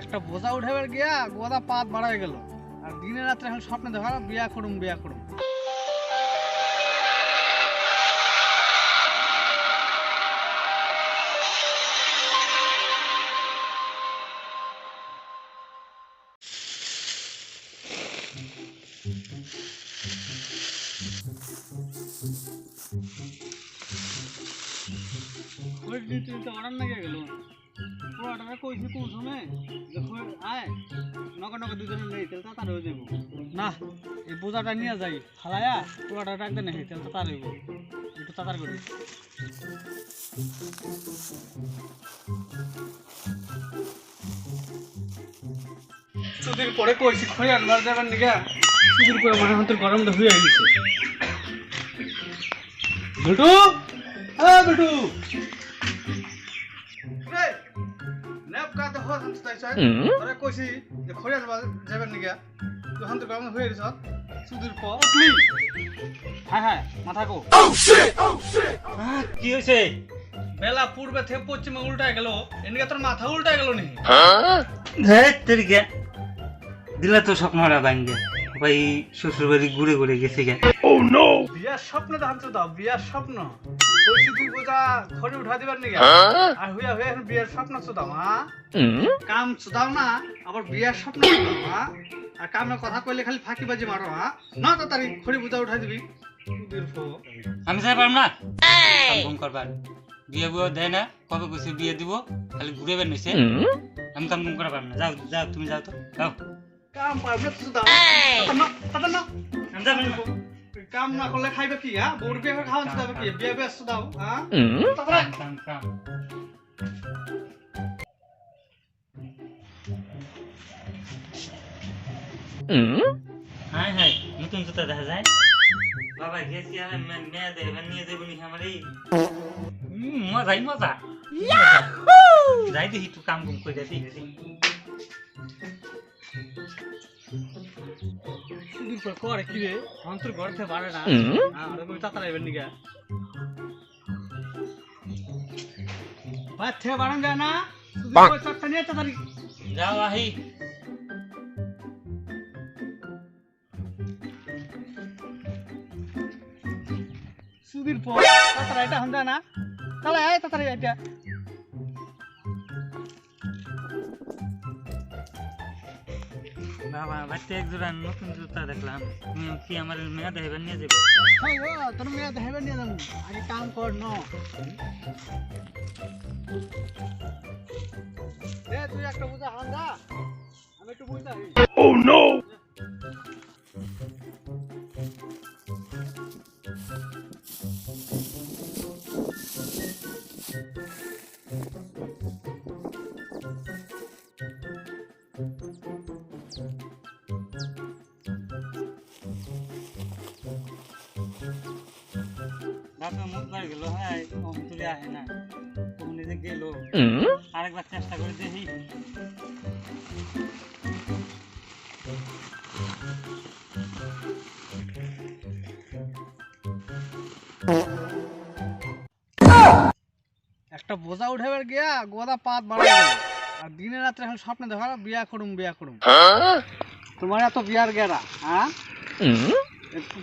একটা বোঝা উঠাবার গিয়া গোদা পাত বাড়াই গেল। আর দিনে রাত্রে এখন স্বপ্নে দেখা বিয়া করুম বিয়া করুম। ওই দিন তো অর্ডার নাকি গেল। কইছি কোন সময়? দেখো আয় দুজনে নেই তেল তো তার হয়ে যাব না এই বোঝাটা নিয়ে যাই। হালায়া পোড়াটা রাখতে নেই তেল তো তার হইব একটু তাড়াতাড়ি করি। সুদির পরে কইছি খই আনবার যাবেন নিগা সুদির পরে মনে হন তোর গরমটা হয়ে গেছে। বিটু? হ্যাঁ বিটু। তোরে কইছি যে যাবেন নিগা গরম হয়ে গেছ সুদির পর উঠলি হ্যাঁ হ্যাঁ মাথা কো কি হয়েছে? বেলা পূর্বে থেকে পশ্চিমে উল্টায় গেল এদিকে তোর মাথা উল্টায় গেল নি তোর গে। দিলা তো স্বপ্নটা ভাঙ্গে। ভাই শ্বশুর বাড়ি ঘুরে ঘুরে গেছে গে। বিয়ার স্বপ্ন দাঁড়াতে দাও বিয়ার স্বপ্ন। কইছি তুই বোঝা খড়ি উঠা দিবার নিগা আর হইয়া হইয়া এখন বিয়ার স্বপ্ন চুদাও হ্যাঁ কাম চুদাও না আবার বিয়ার স্বপ্ন চুদাও হ্যাঁ আর কামে কথা কইলে খালি ফাঁকি বাজি মারো হ্যাঁ না তাড়াতাড়ি খড়ি বুঝা উঠাই দিবি। আমি যাই পারম না ফোন করবার। বিয়ে বুয়ে দেয় না কবে কইছে বিয়ে দিব খালি ঘুরে বের নিছে। আমি কাম কুম করা পারম না। যাও যাও তুমি যাও তো। যাও। কাম পারবে তো তাড়াতাড়ি না আমি যাব না। কাম না করলে খাইবে কি হ্যাঁ? বউর বিয়ে খাওয়ান চুদাবে কি? বিয়ে বিয়ে চুদাও হ্যাঁ? তাড়াতাড়ি কাম, কাম। হাই হাই নতুন জুতা দেখা যায়? বাবা গেছি আমি মে- মেয়ে দেখবেন নিয়ে যাব নি আমার এই মজাই মজা যাই দেখি একটু কাম কুম করে দেখি। সুদূর পর করে কি রে। অন্তর ঘর থেকে বাড়ে না। আর এবার নিগা বাদ থেকে বাড়ান যায় না। সুদূর পর নিয়ে তাড়াতাড়ি। যাও আহি। সুদীর পর তাতারা এটা হন যায় না। তাহলে আয় তাড়াতাড়ি এটা বাবা, বাড়িতে এক জোড়া নতুন জুতা দেখলাম। কি আমার মেয়াদ দেখবেন নিয়ে যাবে ও তোর মেয়ে দেখাবে নিয়ে যাব আগে কাম কর, ন। তুই একটা বুঝা হান আমি একটু বুঝতে কখন আহে না। কখন যে গেল আরেকবার চেষ্টা করে দেখি। একটা বোঝা উঠাবার গিয়া গোদা পাত গেল। আর দিনে রাত্রে এখন স্বপ্নে দেখা বিয়া করুম বিয়া করুম। তোমার এত বিয়ার গেরা হ্যাঁ?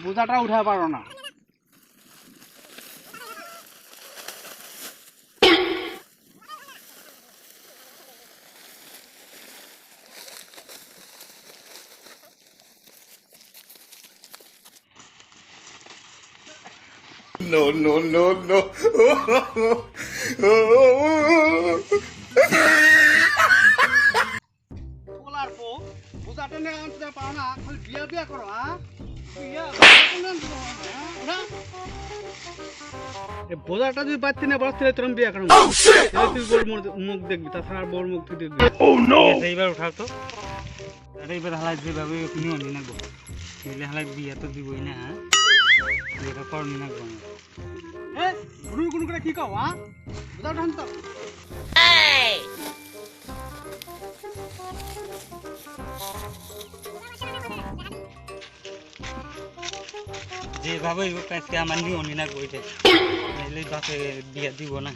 বোঝাটা উঠা পারো না। No, no, no, no. বলার পো বোঝাটা নিয়ে আনতে পারো না খালি বিয়া বিয়া করো হ্যাঁ বিয়া বোঝাটা যদি পাচ্ছি না বড় তাহলে তোর বিয়া করো তুই বড় মুখ দেখবি তাছাড়া বড় মুখ তুই দেখবি এইবার উঠাও তো এবার হালাই যেভাবে নিও নি না গো হালাই বিয়া তো দিবই না গো এ গুরু গুরু কি কও হ্যাঁ বোঝাটা আনতো যেভাবে হোক আজকে আমার নিও না এটা এলে বাপে বিয়া দিব না